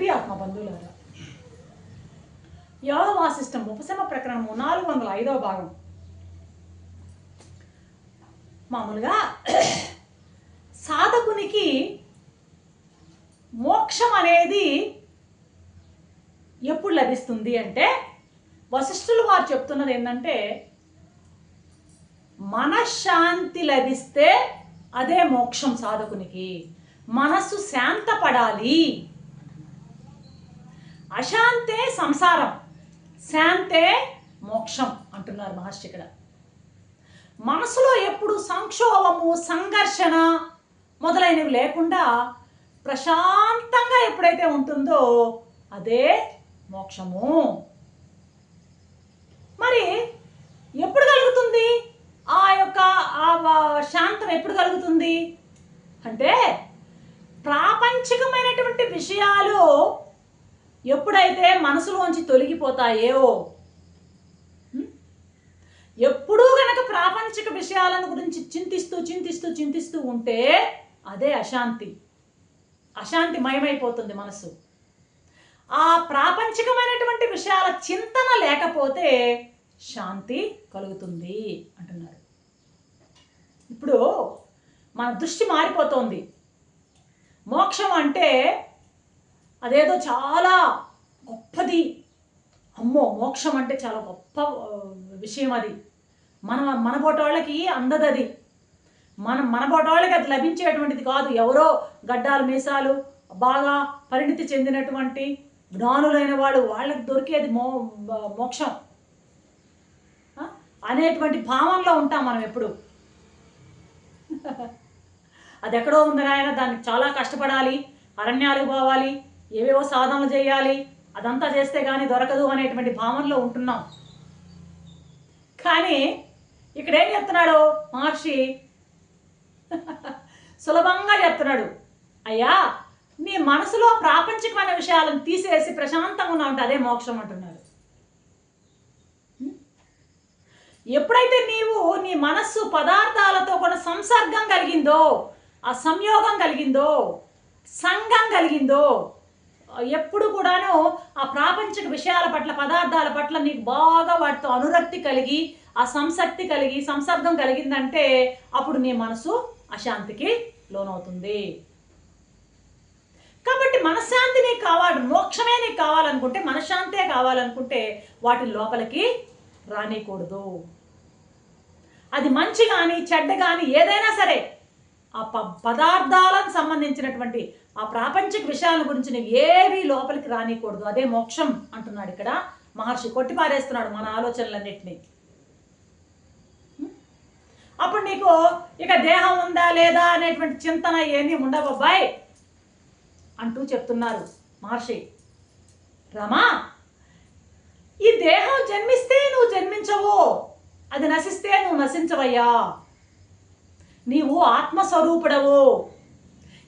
ప్రియాత్మ బంధువులారా. యోగ వాసిష్టం ఉపశమ ప్రకరణము నాలుగు వందల ఐదవ భాగం. మామూలుగా సాధకునికి మోక్షం అనేది ఎప్పుడు లభిస్తుంది అంటే వశిష్ఠులు వారు చెప్తున్నది ఏంటంటే మనశ్శాంతి లభిస్తే అదే మోక్షం సాధకునికి. మనస్సు శాంతపడాలి. అశాంతే సంసారం శాంతే మోక్షం అంటున్నారు మహర్షి ఇక్కడ. మనసులో ఎప్పుడు సంక్షోభము సంఘర్షణ మొదలైనవి లేకుండా ప్రశాంతంగా ఎప్పుడైతే ఉంటుందో అదే మోక్షము. మరి ఎప్పుడు కలుగుతుంది? ఆ యొక్క ఆ శాంతం ఎప్పుడు కలుగుతుంది? అంటే ప్రాపంచికమైనటువంటి విషయాలు ఎప్పుడైతే మనసులోంచి తొలగిపోతాయో ఎప్పుడూ గనక ప్రాపంచిక విషయాలను గురించి చింతిస్తూ చింతిస్తూ చింతిస్తూ ఉంటే అదే అశాంతి. అశాంతి మయమైపోతుంది మనసు ఆ ప్రాపంచికమైనటువంటి విషయాల చింతన లేకపోతే శాంతి కలుగుతుంది అంటున్నారు. ఇప్పుడు మన దృష్టి మారిపోతోంది. మోక్షం అంటే అదేదో చాలా గొప్పది. అమ్మో మోక్షం అంటే చాలా గొప్ప విషయం అది. మన మన వాళ్ళకి అందదు అది మనం మన వాళ్ళకి అది లభించేటువంటిది కాదు. ఎవరో గడ్డాలు మీసాలు బాగా పరిణితి చెందినటువంటి జ్ఞానులైన వాళ్ళు వాళ్ళకి దొరికేది మో మోక్షం. అనేటువంటి భావంలో ఉంటాం మనం ఎప్పుడు. అది ఎక్కడో ఉంది నాయన దానికి చాలా కష్టపడాలి అరణ్యాలకు పోవాలి ఏవేవో సాధనలు చేయాలి. అదంతా చేస్తే కానీ దొరకదు అనేటువంటి భావనలో ఉంటున్నాం. కానీ ఇక్కడ ఏం చెప్తున్నాడు మహర్షి? సులభంగా చెప్తున్నాడు. అయ్యా నీ మనసులో ప్రాపంచికమైన విషయాలను తీసేసి ప్రశాంతంగా ఉన్నా ఉంటే అదే మోక్షం అంటున్నాడు. ఎప్పుడైతే నీవు నీ మనస్సు పదార్థాలతో కూడా సంసర్గం కలిగిందో ఆ సంయోగం కలిగిందో సంఘం కలిగిందో ఎప్పుడు కూడాను ఆ ప్రాపంచిక విషయాల పట్ల పదార్థాల పట్ల నీకు బాగా వాటితో అనురక్తి కలిగి ఆ సంసక్తి కలిగి సంసర్గం కలిగిందంటే అప్పుడు నీ మనసు అశాంతికి లోనవుతుంది. కాబట్టి మనశ్శాంతి నీకు కావాలి మోక్షమే నీకు కావాలనుకుంటే మనశ్శాంతే కావాలనుకుంటే వాటి లోపలికి రానికూడదు. అది మంచి కానీ చెడ్డ కానీ ఏదైనా సరే ఆ ప పదార్థాలకు సంబంధించినటువంటి ఆ ప్రాపంచిక విషయాల గురించి నువ్వు ఏవి లోపలికి రానికూడదు. అదే మోక్షం అంటున్నాడు ఇక్కడ మహర్షి. కొట్టిపారేస్తున్నాడు మన ఆలోచనలన్నింటినీ. అప్పుడు నీకు ఇక దేహం ఉందా లేదా అనేటువంటి చింతన ఏమీ ఉండవబ్బాయ్ అంటూ చెప్తున్నారు మహర్షి. రమా ఈ దేహం జన్మిస్తే నువ్వు జన్మించవు. అది నశిస్తే నువ్వు నశించవయ్యా. నీవు ఆత్మస్వరూపుడవు.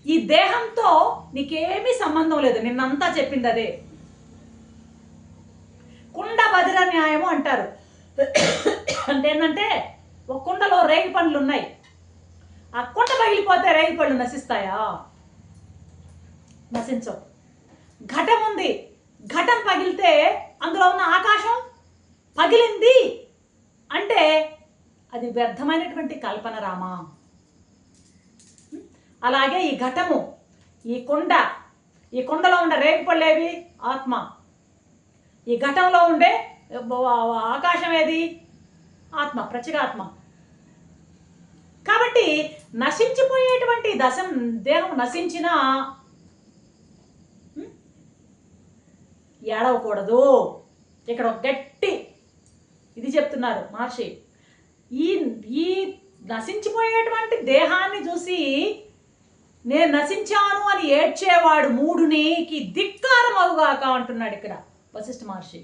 ఈ దేహంతో నీకేమీ సంబంధం లేదు. నిన్నంతా చెప్పింది అదే. కుండ బదిర న్యాయము అంటారు. అంటే ఏంటంటే ఒక కుండలో రేగి పండ్లు ఉన్నాయి. ఆ కుండ పగిలిపోతే రేగి పళ్ళు నశిస్తాయా? నశించవు. ఘటం ఉంది. ఘటం పగిలితే అందులో ఉన్న ఆకాశం పగిలింది. అంటే అది వ్యర్థమైనటువంటి కల్పన రామా. అలాగే ఈ ఘటము ఈ కొండ ఈ కొండలో ఉండే రేగుపళ్ళేవి? ఆత్మ. ఈ ఘటంలో ఉండే ఆకాశం ఏది? ఆత్మ ప్రత్యేగాత్మ. కాబట్టి నశించిపోయేటువంటి దశం దేహం నశించిన ఏడవకూడదు. ఇక్కడ ఒక గట్టి ఇది చెప్తున్నారు మహర్షి. ఈ ఈ నశించిపోయేటువంటి దేహాన్ని చూసి నేను నశించాను అని ఏడ్చేవాడు మూడునికి ధిక్కారం అవుగాక అంటున్నాడు ఇక్కడ వశిష్ఠ మహర్షి.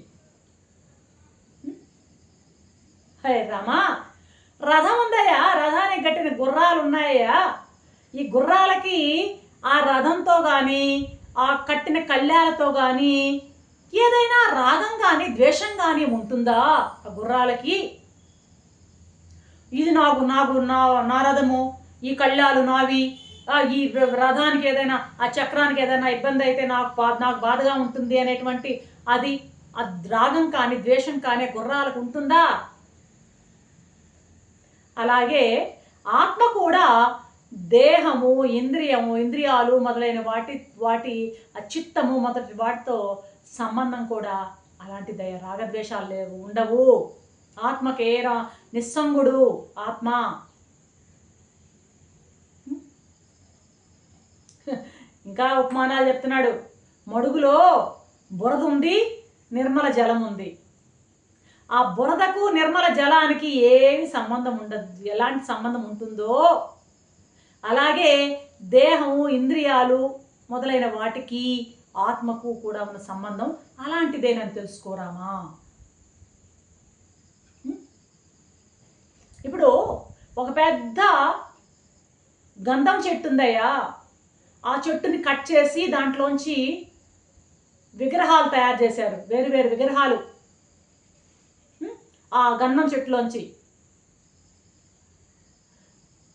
హే రామా రథం ఉందయ్యా రథానికి కట్టిన గుర్రాలు ఉన్నాయ్యా ఈ గుర్రాలకి ఆ రథంతో కానీ ఆ కట్టిన కళ్యాలతో కానీ ఏదైనా రాగం కానీ ద్వేషం కానీ ఉంటుందా ఆ గుర్రాలకి? ఇది నాకు నాకు నా నా రథము ఈ కళ్యాలు నావి ఈ రథానికి ఏదైనా ఆ చక్రానికి ఏదైనా ఇబ్బంది అయితే నాకు బా నాకు బాధగా ఉంటుంది అనేటువంటి అది ఆ రాగం కానీ ద్వేషం కానీ గుర్రాలకు ఉంటుందా? అలాగే ఆత్మ కూడా దేహము ఇంద్రియము ఇంద్రియాలు మొదలైన వాటి వాటి ఆ చిత్తము మొదటి వాటితో సంబంధం కూడా అలాంటి దయ రాగద్వేషాలు లేవు ఉండవు. ఆత్మకేరా నిస్సంగుడు ఆత్మ. ఇంకా ఉపమానాలు చెప్తున్నాడు. మడుగులో బురద ఉంది నిర్మల జలం ఉంది. ఆ బురదకు నిర్మల జలానికి ఏమి సంబంధం ఉండదు. ఎలాంటి సంబంధం ఉంటుందో అలాగే దేహము ఇంద్రియాలు మొదలైన వాటికి ఆత్మకు కూడా ఉన్న సంబంధం అలాంటిదేనని తెలుసుకోరామా ఇప్పుడు ఒక పెద్ద గంధం చెట్టు ఉందయ్యా. ఆ చెట్టుని కట్ చేసి దాంట్లోంచి విగ్రహాలు తయారు చేశారు. వేరు వేరు విగ్రహాలు. ఆ గంధం చెట్టులోంచి.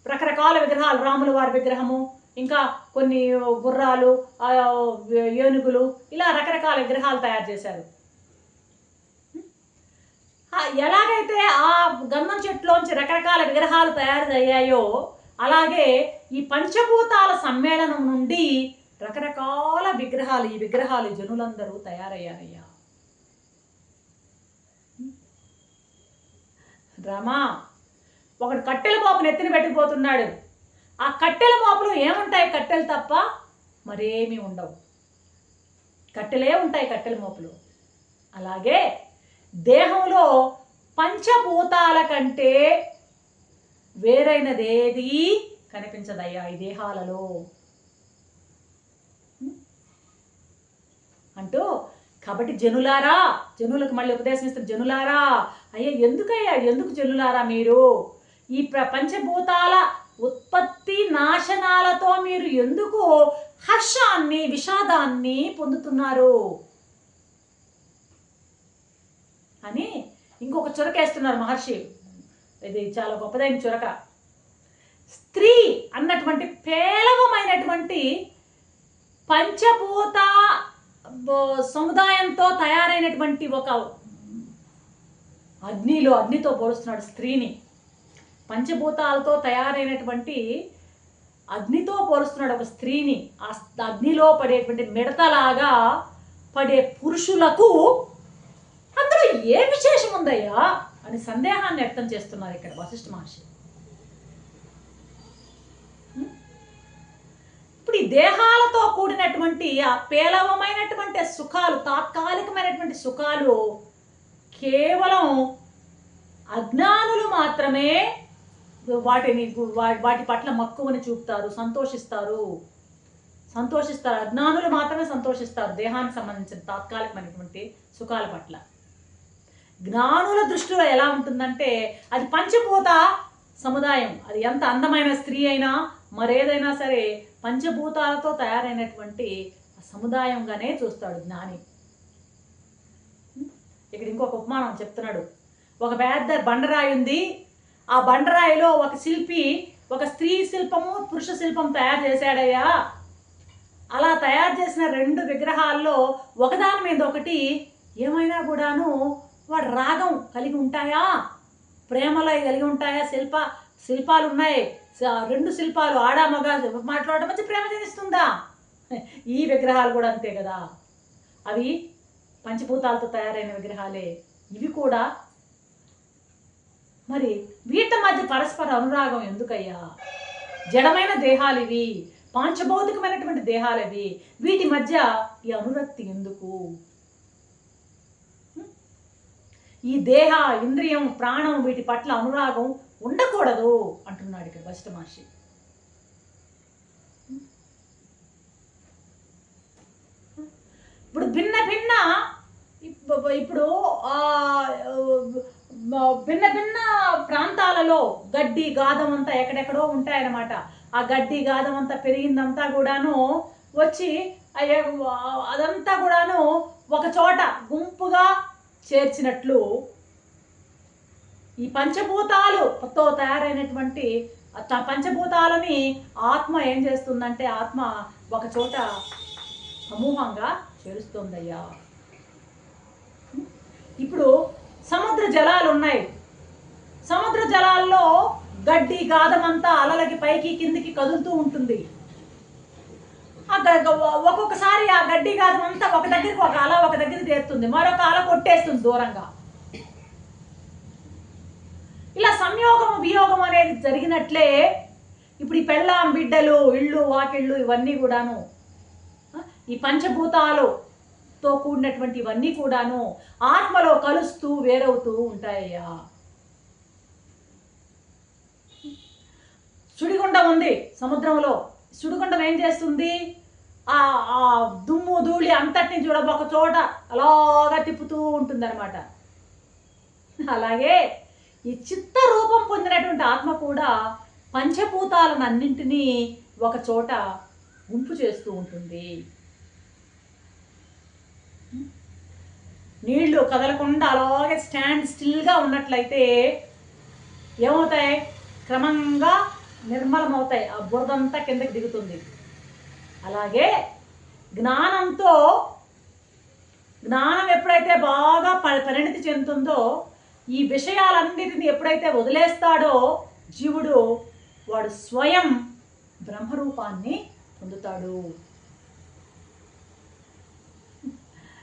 రకరకాల విగ్రహాలు. రాముల వారి విగ్రహము ఇంకా కొన్ని గుర్రాలు ఏనుగులు ఇలా రకరకాల విగ్రహాలు తయారు చేశారు. ఎలాగైతే ఆ గంధం చెట్టులోంచి రకరకాల విగ్రహాలు తయారు అయ్యాయో అలాగే ఈ పంచభూతాల సమ్మేళనం నుండి రకరకాల విగ్రహాలు ఈ విగ్రహాలు జనులందరూ తయారయ్యారయ్యా. రమా ఒకడు కట్టెల మోపును ఎత్తిన పెట్టిపోతున్నాడు ఆ కట్టెల మోపులో ఏముంటాయి కట్టెలు తప్ప? మరేమీ ఉండవు. కట్టెలే ఉంటాయి కట్టెల మోపులు. అలాగే దేహంలో పంచభూతాల కంటే వేరైనదేది కనిపించదయ్యా ఈ దేహాలలో. అంటూ కాబట్టి జనులారా జనులకు మళ్ళీ ఉపదేశం ఇస్తారు జనులారా అయ్యా ఎందుకయ్యా ఎందుకు జనులారా మీరు? ఈ ప్రపంచభూతాల ఉత్పత్తి నాశనాలతో మీరు ఎందుకు హర్షాన్ని విషాదాన్ని పొందుతున్నారు? అని ఇంకొక చురకేస్తున్నారు మహర్షి. ఇది చాలా గొప్పదైన చురక. స్త్రీ అన్నటువంటి పేలవమైనటువంటి పంచభూత సముదాయంతో తయారైనటువంటి ఒక అగ్నిలో అగ్నితో పోలుస్తున్నాడు స్త్రీని. పంచభూతాలతో తయారైనటువంటి అగ్నితో పోలుస్తున్నాడు ఒక స్త్రీని. ఆ అగ్నిలో పడేటువంటి మిడతలాగా పడే పురుషులకు అందులో ఏ విశేషం ఉందయ్యా అని సందేహాన్ని వ్యక్తం చేస్తున్నారు ఇక్కడ వశిష్ఠ మహర్షి. ఇప్పుడు ఈ దేహాలతో కూడినటువంటి ఆ పేలవమైనటువంటి సుఖాలు తాత్కాలికమైనటువంటి సుఖాలు కేవలం అజ్ఞానులు మాత్రమే వాటిని వాటి పట్ల మక్కువని చూపుతారు సంతోషిస్తారు. సంతోషిస్తారు. అజ్ఞానులు మాత్రమే సంతోషిస్తారు దేహానికి సంబంధించిన తాత్కాలికమైనటువంటి సుఖాల పట్ల. జ్ఞానుల దృష్టిలో ఎలా ఉంటుందంటే అది పంచభూత సముదాయం. అది ఎంత అందమైన స్త్రీ అయినా మరేదైనా సరే పంచభూతాలతో తయారైనటువంటి సముదాయంగానే చూస్తాడు జ్ఞాని. ఇక్కడ ఇంకొక ఉపమానం చెప్తున్నాడు. ఒక పెద్ద బండరాయి ఉంది. ఆ బండరాయిలో ఒక శిల్పి ఒక స్త్రీ శిల్పము పురుష శిల్పం తయారు చేశాడయ్యా. అలా తయారు చేసిన రెండు విగ్రహాల్లో ఒకదాని మీద ఒకటి ఏమైనా కూడాను వాడు రాగం కలిగి ఉంటాయా? ప్రేమలో కలిగి ఉంటాయా? శిల్ప శిల్పాలు ఉన్నాయి రెండు శిల్పాలు ఆడ మగ మాట్లాడడం వచ్చి ప్రేమ జనిస్తుందా ఈ విగ్రహాలు కూడా అంతే కదా. అవి పంచభూతాలతో తయారైన విగ్రహాలే. ఇవి కూడా మరి వీటి మధ్య పరస్పర అనురాగం ఎందుకయ్యా? జడమైన దేహాలు ఇవి పాంచభౌతికమైనటువంటి దేహాలు ఇవి వీటి మధ్య ఈ అనురక్తి ఎందుకు? ఈ దేహ ఇంద్రియం ప్రాణం వీటి పట్ల అనురాగం ఉండకూడదు అంటున్నాడు ఇక్కడ వశిష్ఠ మహర్షి. ఇప్పుడు భిన్న భిన్న ఇప్పుడు భిన్న భిన్న ప్రాంతాలలో గడ్డి గాదం అంతా ఎక్కడెక్కడో ఉంటాయన్నమాట. ఆ గడ్డి గాదం అంతా పెరిగిందంతా కూడాను వచ్చి అదంతా కూడాను ఒక చోట గుంపుగా చేర్చినట్లు ఈ పంచభూతాలుతో తయారైనటువంటి ఆ పంచభూతాలని ఆత్మ ఏం చేస్తుందంటే ఆత్మ ఒక చోట సమూహంగా చేరుస్తుందయ్యా. ఇప్పుడు సముద్ర జలాలు ఉన్నాయి. సముద్ర జలాల్లో గడ్డి గాదమంతా అలలకి పైకి కిందికి కదులుతూ ఉంటుంది. ఒక్కొక్కసారి ఆ గడ్డి గాదం అంతా ఒక దగ్గరికి ఒక అల ఒక దగ్గరికి చేరుతుంది. మరొక అల కొట్టేస్తుంది దూరంగా. ఇలా సంయోగం వియోగం అనేది జరిగినట్లే ఇప్పుడు ఈ పెళ్ళాం బిడ్డలు ఇళ్ళు వాకిళ్ళు ఇవన్నీ కూడాను ఈ పంచభూతాలుతో కూడినటువంటి ఇవన్నీ కూడాను ఆత్మలో కలుస్తూ వేరవుతూ ఉంటాయ్యా. సుడిగుండం ఉంది సముద్రంలో. సుడిగుండం ఏం చేస్తుంది? ఆ ఆ దుమ్ము ధూళి అంతటిని చూడ ఒక చోట అలాగా తిప్పుతూ ఉంటుందన్నమాట. అలాగే ఈ చిత్త రూపం పొందినటువంటి ఆత్మ కూడా పంచభూతాలను అన్నింటినీ ఒక చోట గుంపు చేస్తూ ఉంటుంది. నీళ్ళు కదలకుండా అలాగే స్టాండ్ స్టిల్గా ఉన్నట్లయితే ఏమవుతాయి? క్రమంగా నిర్మలమవుతాయి. ఆ బురదంతా కిందకి దిగుతుంది. అలాగే జ్ఞానంతో జ్ఞానం ఎప్పుడైతే బాగా ప- పరిణితి చెందుతుందో ఈ విషయాలన్నిటిని ఎప్పుడైతే వదిలేస్తాడో జీవుడు వాడు స్వయం బ్రహ్మరూపాన్ని పొందుతాడు.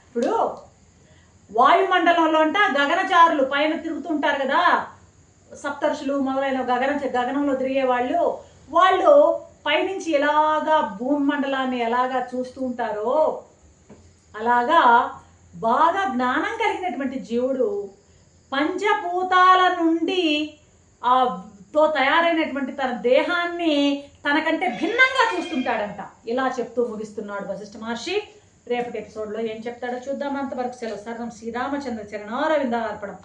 ఇప్పుడు వాయుమండలంలో అంట గగనచారులు పైన తిరుగుతుంటారు కదా? సప్తర్షులు మొదలైన గగన గగనంలో తిరిగే వాళ్ళు వాళ్ళు పైనుంచి ఎలాగా భూమి మండలాన్ని ఎలాగా చూస్తూ ఉంటారో అలాగా బాగా జ్ఞానం కలిగినటువంటి జీవుడు పంచభూతాల నుండి ఆ తో తయారైనటువంటి తన దేహాన్ని తనకంటే భిన్నంగా చూస్తుంటాడంట. ఇలా చెప్తూ ముగిస్తున్నాడు వశిష్ఠ మహర్షి. రేపటి ఎపిసోడ్లో ఏం చెప్తాడో చూద్దాం. అంతవరకు సెలవు. సర్వం శ్రీరామచంద్ర చరణారవింద అర్పణం